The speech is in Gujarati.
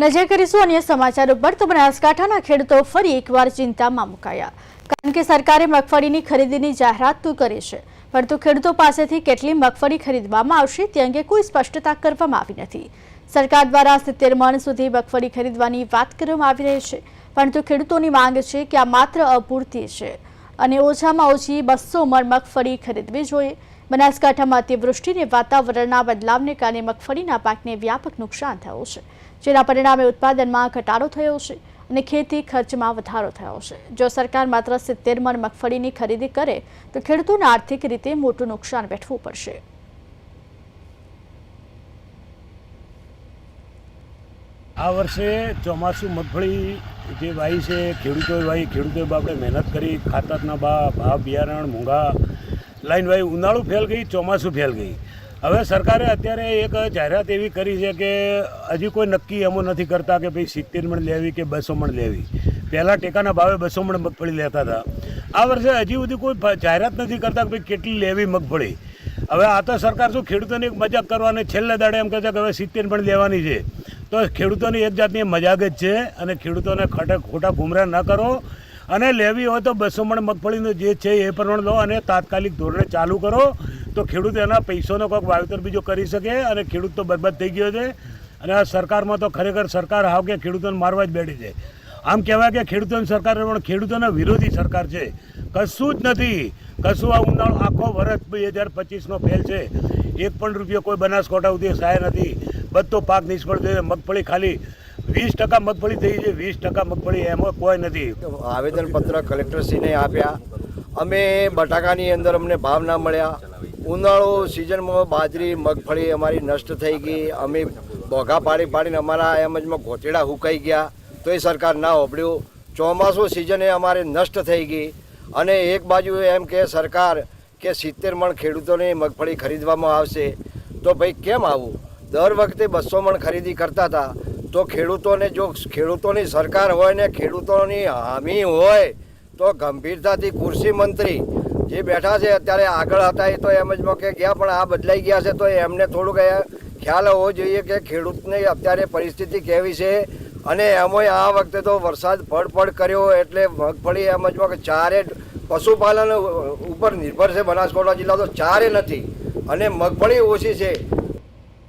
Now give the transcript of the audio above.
નજર કરીશું અન્ય સમાચાર ઉપર તો બનાસકાંઠાના ખેડૂતો ફરી એકવાર ચિંતામાં મુકાયા. કારણ કે સરકારે મગફળીની ખરીદીની જાહેરાત તો કરી છે. પરંતુ ખેડૂતો પાસેથી કેટલી મગફળી ખરીદવામાં આવશે તે અંગે કોઈ સ્પષ્ટતા કરવામાં આવી નથી. સરકાર દ્વારા સિત્તેર મણ સુધી મગફળી ખરીદવાની વાત કરવામાં આવી રહી છે. પરંતુ ખેડૂતોની માંગ છે કે આ માત્ર અપૂરતી છે. અને ઓછામાં ઓછી બસો મણ મગફળી ખરીદવી જોઈએ. બનાસકાંઠામાં અતિવૃષ્ટિને વાતાવરણના બદલાવને કારણે મગફળીના પાકને વ્યાપક નુકસાન થયું છે, જેના પરિણામે ઉત્પાદનમાં ઘટાડો થયો છે અને ખેતી ખર્ચમાં વધારો થયો છે. જો સરકાર માત્ર સિત્તેર મણ મગફળીની ખરીદી કરે, તો ખેડૂતોને આર્થિક રીતે મોટું નુકસાન વેઠવું પડશે. આ વર્ષે ચોમાસું મગફળી જે વાવી છે, ખેડૂતોએ વાવી ખેડૂતોએ બાપડે મહેનત કરી, ખાતરના ભાવ બિયારણ, મૂંગા લાઈન વાઈ ઉનાળું ફેલ ગઈ ચોમાસું ફેલ ગઈ હવે સરકારે અત્યારે એક જાહેરાત એવી કરી છે કે હજી કોઈ નક્કી એમો નથી કરતા કે ભાઈ સિત્તેર મણ લેવી કે બસો મણ લેવી. પહેલાં ટેકાના ભાવે બસો મણ મગફળી લેતા હતા. આ વર્ષે હજી સુધી કોઈ જાહેરાત નથી કરતા કે ભાઈ કેટલી લેવી મગફળી. હવે આ તો સરકાર શું ખેડૂતોને એક મજાક કરવાની, છેલ્લે દાડે એમ કહે છે કે હવે સિત્તેર પણ લેવાની છે. તો ખેડૂતોની એક જાતની મજાક જ છે અને ખેડૂતોને ખોટા ખોટા ગુમરાહ ન કરો. અને લેવી હોય તો બસો મણ મગફળીનું જે છે એ પ્રમાણે લો અને તાત્કાલિક ધોરણે ચાલુ કરો. તો ખેડૂત એના પૈસાનો કોઈક વાવેતર બીજો કરી શકે અને ખેડૂત તો બરબાદ થઈ ગયો છે. અને આ સરકારમાં તો ખરેખર સરકાર હાવ કે ખેડૂતોને મારવા જ બેઠી છે. આમ કહેવાય કે ખેડૂતોની સરકાર પણ ખેડૂતોના વિરોધી સરકાર છે. કશું જ નથી. કશું આ ઉનાળો આખો વર્ષ બે હજાર પચીસનો ફેલ છે. એક પણ રૂપિયો કોઈ બનાસકાંઠા સુધી સહાય નથી. બધો પાક નિષ્ફળ થયો મગફળી ખાલી વીસ ટકા મગફળી થઈ છે, વીસ ટકા મગફળી એમાં કોઈ નથી. આવેદનપત્ર કલેક્ટરશ્રીને આપ્યા. અમે બટાકાની અંદર અમને ભાવ ના મળ્યા. ઉનાળો સિઝનમાં બાજરી, મગફળી અમારી નષ્ટ થઈ ગઈ. અમે બોઘા પાડી પાડીને અમારા એમજમાં ગોચેડા હુકાઈ ગયા. તો એ સરકાર ના ઓપડ્યું ચોમાસું સિઝને અમારે નષ્ટ થઈ ગઈ. અને એક બાજુ એમ કે સરકાર કે સિત્તેર મણ ખેડૂતોને મગફળી ખરીદવામાં આવશે. તો ભાઈ કેમ આવું? દર વખતે બસો મણ ખરીદી કરતા હતા. તો ખેડૂતોને જો ખેડૂતોની સરકાર હોય ને ખેડૂતોની હામી હોય, તો ગંભીરતાથી કૃષિ મંત્રી જે બેઠા છે અત્યારે આગળ હતા એ તો એમ જ કે ગયા, પણ આ બદલાઈ ગયા છે તો એમને થોડુંક ખ્યાલ હોવો જોઈએ કે ખેડૂતની અત્યારે પરિસ્થિતિ કેવી છે. અને એમાંય આ વખતે તો વરસાદ પડ કર્યો એટલે મગફળી એમ જ કે ચારે પશુપાલન ઉપર નિર્ભર છે બનાસકાંઠા જિલ્લા તો ચારે નથી. અને મગફળી ઓછી છે.